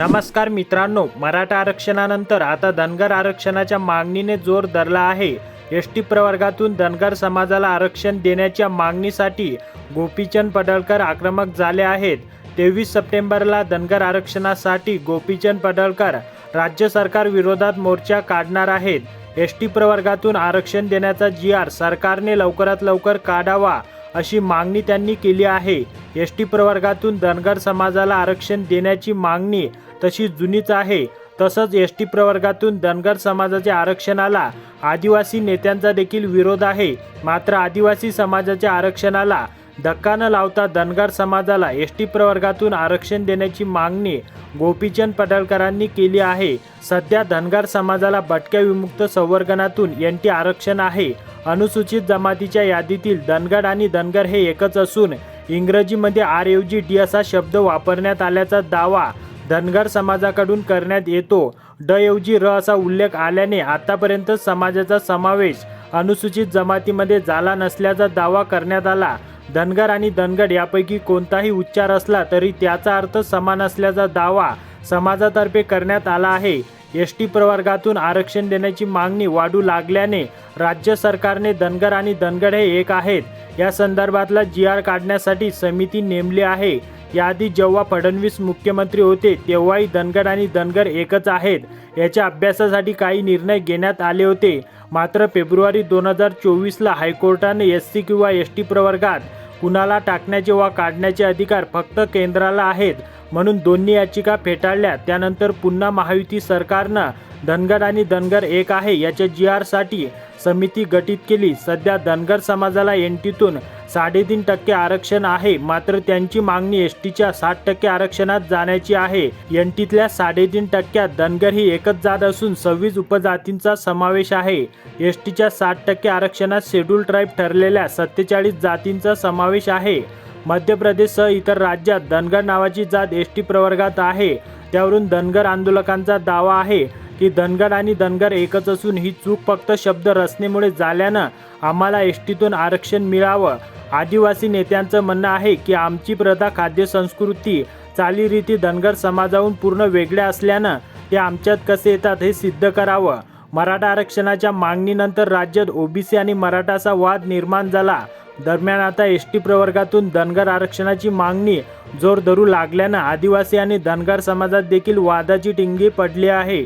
नमस्कार मित्रांनो मराठा आरक्षणानंतर आता धनगर आरक्षणाच्या मागणीने जोर धरला आहे. एस टी प्रवर्गातून धनगर समाजाला आरक्षण देण्याच्या मागणीसाठी गोपीचंद पडळकर आक्रमक झाले आहेत. तेवीस सप्टेंबरला धनगर आरक्षणासाठी गोपीचंद पडळकर राज्य सरकार विरोधात मोर्चा काढणार आहेत. एस टी प्रवर्गातून आरक्षण देण्याचा जी आर सरकारने लवकरात लवकर काढावा अशी मागणी त्यांनी केली आहे. एस टी प्रवर्गातून धनगर समाजाला आरक्षण देण्याची मागणी तशी जुनीच आहे. तसंच एस टी प्रवर्गातून धनगर समाजाच्या आरक्षणाला आदिवासी नेत्यांचा देखील विरोध आहे. मात्र आदिवासी समाजाच्या आरक्षणाला धक्का न लावता धनगर समाजाला एस टी प्रवर्गातून आरक्षण देण्याची मागणी गोपीचंद पडळकरांनी केली आहे. सध्या धनगर समाजाला भटक्या विमुक्त संवर्गनातून एन टी आरक्षण आहे. अनुसूचित जमातीच्या यादीतील धनगड आणि धनगर हे एकच असून इंग्रजीमध्ये आर ऐवजी डी असा शब्द वापरण्यात आल्याचा दावा धनगर समाजाकडून करण्यात येतो. ड ऐवजी र असा उल्लेख आल्याने आतापर्यंत समाजाचा समावेश अनुसूचित जमातीमध्ये झाला नसल्याचा दावा करण्यात आला. धनगर आणि धनगड यापैकी कोणताही उच्चार असला तरी त्याचा अर्थ समान असल्याचा दावा समाजातर्फे करण्यात आला आहे. एस टी प्रवर्गातून आरक्षण देण्याची मागणी वाढू लागल्याने राज्य सरकारने धनगर आणि धनगड हे एक आहेत. या संदर्भातला जी आर काढण्यासाठी समिती नेमली आहे. याआधी जेव्हा फडणवीस मुख्यमंत्री होते तेव्हाही धनगड आणि धनगर एकच आहेत. याच्या अभ्यासासाठी काही निर्णय घेण्यात आले होते. मात्र फेब्रुवारी दोन हजार चोवीसला हायकोर्टाने एस सी किंवा एस टी प्रवर्गात कुणाला टाकण्याचे वा काढण्याचे अधिकार फक्त केंद्राला आहेत म्हणून दोन्ही याचिका फेटाळल्या. त्यानंतर पुन्हा महायुती सरकारनं धनगर आणि धनगर एक आहे याच्या जी आरसाठी समिती गठीत केली. सध्या धनगर समाजाला एन टीतून साडेतीन टक्के आरक्षण आहे. मात्र त्यांची मागणी एस टीच्या साठ टक्के आरक्षणात जाण्याची आहे. एन टीतल्या साडेतीन टक्क्यात धनगर ही एकच जात असून सव्वीस उपजातींचा समावेश आहे. एस टीच्या साठ टक्के आरक्षणात शेड्यूल ट्राईब ठरलेल्या सत्तेचाळीस जातींचा समावेश आहे. मध्य प्रदेशसह इतर राज्यात धनगर नावाची जात एस टी प्रवर्गात आहे. त्यावरून धनगर आंदोलकांचा दावा आहे की धनगर आणि धनगर एकच असून ही चूक फक्त शब्द रचनेमुळे झाल्यानं आम्हाला एस टीतून आरक्षण मिळावं. आदिवासी नेत्यांचं म्हणणं आहे की आमची प्रथा खाद्य संस्कृती चालीरीती धनगर समाजाहून पूर्ण वेगळ्या असल्यानं ते आमच्यात कसे येतात हे सिद्ध करावं. मराठा आरक्षणाच्या मागणीनंतर राज्यात ओबीसी आणि मराठाचा वाद निर्माण झाला. दरम्यान आता एस टी प्रवर्गातून धनगर आरक्षणाची मागणी जोर धरू लागल्यानं आदिवासी आणि धनगर समाजात देखील वादाची टिंगी पडली आहे.